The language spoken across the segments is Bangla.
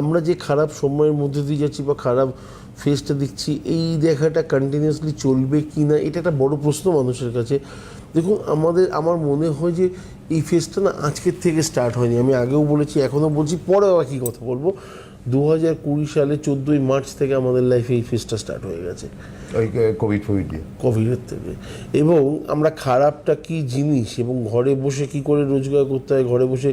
আমরা যে খারাপ সময়ের মধ্যে দিয়ে যাচ্ছি বা খারাপ ফেসটা দেখছি, এই দেখাটা কন্টিনিউয়াসলি চলবে কি না, এটা একটা বড় প্রশ্ন মানুষের কাছে। দেখুন, আমাদের, আমার মনে হয় যে এই ফেসটা না আজকের থেকে স্টার্ট হয়নি। আমি আগেও বলেছি, এখনও বলছি পরেও একই কথা বলব? দু হাজার কুড়ি সালে চোদ্দোই মার্চ থেকে আমাদের লাইফে এই ফেসটা স্টার্ট হয়ে গেছে। ওই কোভিড ফোভিড দিয়ে। কোভিডের থেকে। এবং আমরা খারাপটা কি জিনিস এবং ঘরে বসে কি করে রোজগার করতে হয় ঘরে বসে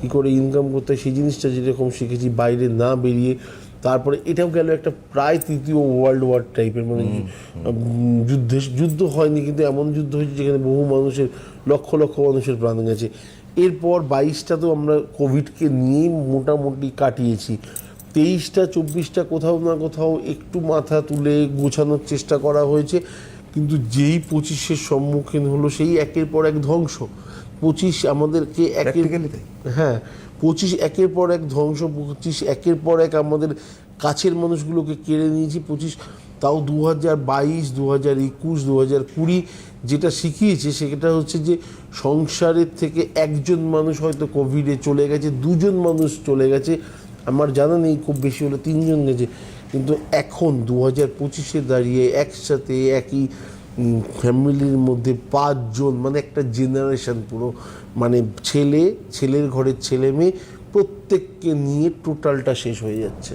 কি করে ইনকাম করতে হয় সেই জিনিসটা যেরকম শিখেছি বাইরে না বেরিয়ে তারপরে এটাও গেল একটা প্রায় তৃতীয় ওয়ার্ল্ড ওয়ার টাইপের মানে যুদ্ধে যুদ্ধ হয়নি কিন্তু এমন যুদ্ধ হয়েছে যেখানে বহু মানুষের লক্ষ লক্ষ মানুষের প্রাণ গেছে। এরপর বাইশটা তো আমরা কোভিডকে নিয়েই মোটামুটি কাটিয়েছি। তেইশটা চব্বিশটা কোথাও না কোথাও একটু মাথা তুলে গোছানোর চেষ্টা করা হয়েছে। কিন্তু যেই পঁচিশের সম্মুখীন হলো সেই একের পর এক ধ্বংস। পঁচিশ আমাদেরকে একের হ্যাঁ পঁচিশ একের পর এক ধ্বংস পঁচিশ একের পর এক আমাদের কাছের মানুষগুলোকে কেড়ে নিয়েছি। পঁচিশ তাও দু হাজার বাইশ দু হাজার একুশ দু হাজার কুড়ি যেটা শিখিয়েছে সেটা হচ্ছে যে সংসারের থেকে একজন মানুষ হয়তো কোভিডে চলে গেছে দুজন মানুষ চলে গেছে। আমার জানা নেই, খুব বেশি হলো তিনজন গেছে। কিন্তু এখন দু হাজার পঁচিশে দাঁড়িয়ে একসাথে একই ফ্যামিলির মধ্যে পাঁচজন মানে একটা জেনারেশান পুরো। মানে ছেলে, ছেলের ঘরের ছেলে মেয়ে, প্রত্যেককে নিয়ে টোটালটা শেষ হয়ে যাচ্ছে।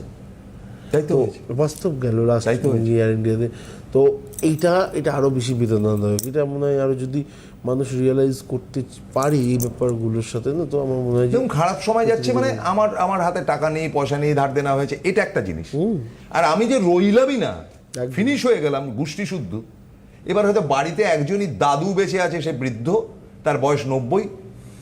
তাই তো? বাস্তব গেল লাস্ট ইয়ার ইন্ডিয়াতে তো এইটা এটা আরও বেশি বেদনাদায়ক এটা মনে হয় আরও যদি মানুষ রিয়েলাইজ করতে পারে এই ব্যাপারগুলোর সাথে না তো আমার মনে হয় যেমন খারাপ সময় যাচ্ছে মানে আমার আমার হাতে টাকা নেই পয়সা নেই ধার দেনা হয়েছে এটা একটা জিনিস। আর আমি যে রইলামই না ফিনিশ হয়ে গেলাম গোষ্ঠী শুদ্ধ। এবার হয়তো বাড়িতে একজনই দাদু বেঁচে আছে সে বৃদ্ধ তার বয়স নব্বই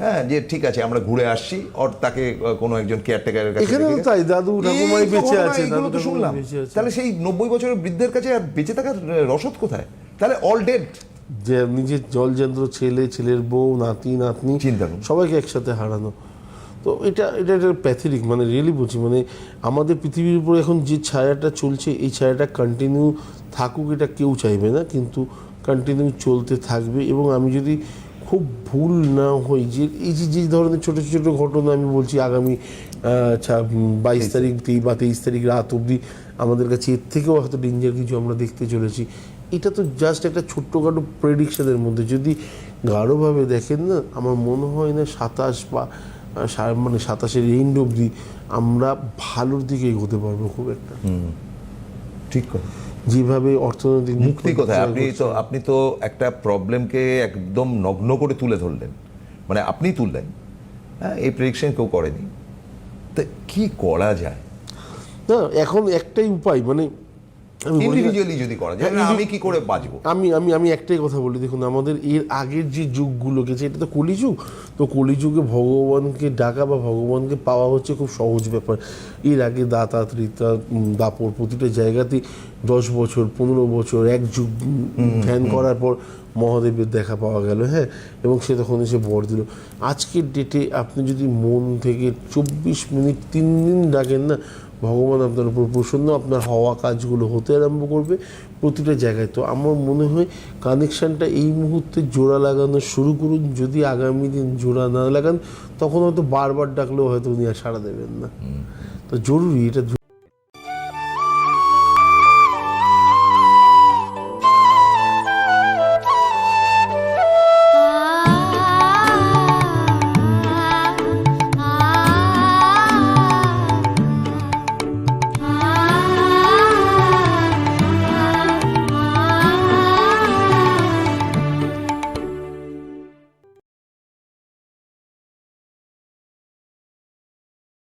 হ্যাঁ যে ঠিক আছে আমরা ঘুরে আসছি ওর তাকে কোনো একজন কেয়ারটেকারের কাছে এখানেও তাই, দাদু ঠাকুমাই বেঁচে আছে, দাদু তো শুনলাম। তাহলে সেই নব্বই বছরের বৃদ্ধের কাছে আর বেঁচে থাকার রসদ কোথায়? তাহলে অল ডেড যে নিজের জলযন্ত্র ছেলে ছেলের বউ নাতি নাতনি চিন্তা সবাইকে একসাথে হারানো। তো এটা এটা একটা প্যাথেটিক মানে রিয়েলি বলছি মানে আমাদের পৃথিবীর উপর এখন যে ছায়াটা চলছে এই ছায়াটা কন্টিনিউ থাকুক এটা কেউ চাইবে না কিন্তু কন্টিনিউ চলতে থাকবে। এবং আমি যদি খুব ভুল না হই যে এই যে যে ধরনের ছোটো ছোটো ঘটনা আমি বলছি আগামী বাইশ তারিখ বা তেইশ তারিখ রাত অবধি আমাদের কাছে এর থেকেও হয়তো ডেঞ্জার কিছু আমরা দেখতে চলেছি। এটা তো জাস্ট একটা ছোট্টখাটো প্রেডিকশনের মধ্যে। যদি গাঢ়ভাবে দেখেন না আমার মনে হয় না সাতাশ বা মানে সাতাশের এন্ড অবধি আমরা ভালোর দিকে এগোতে পারব খুব একটা। ঠিক কথা। যেভাবে অর্থনৈতিক মুক্তি কোথায়? আপনি তো আপনি তো একটা প্রবলেমকে একদম নগ্ন করে তুলে ধরলেন। মানে আপনি তুললেন। হ্যাঁ এই প্রেডিকশন কেউ করেনি। তা কি করা যায়? না এখন একটাই উপায় মানে ইন্ডিভিজুয়ালি যদি করা যায় আমি কি করে বাঁচবো? আমি আমি আমি একটাই কথা বলি দেখুন আমাদের এর আগের যে যুগগুলো গেছে এটা তো কলিযুগ তো কলিযুগে ভগবানকে ডাকা বা ভগবানকে পাওয়া হচ্ছে খুব সহজ ব্যাপার। এর আগে দাতা ত্রিতা দাপর প্রতিটা জায়গাতেই দশ বছর পনেরো বছর এক যুগ ধ্যান করার পর মহাদেবের দেখা পাওয়া গেল হ্যাঁ? এবং সে তখন এসে বর দিল। আজকের ডেটে আপনি যদি মন থেকে চব্বিশ মিনিট তিন দিন ডাকেন না ভগবান আপনার উপর প্রসন্ন আপনার হওয়া কাজগুলো হতে আরম্ভ করবে প্রতিটা জায়গায়। তো আমার মনে হয় কানেকশানটা এই মুহূর্তে জোড়া লাগানো শুরু করুন। যদি আগামী দিন জোড়া না লাগান তখন হয়তো বারবার ডাকলেও হয়তো উনি আর সাড়া দেবেন না। তো জরুরি এটা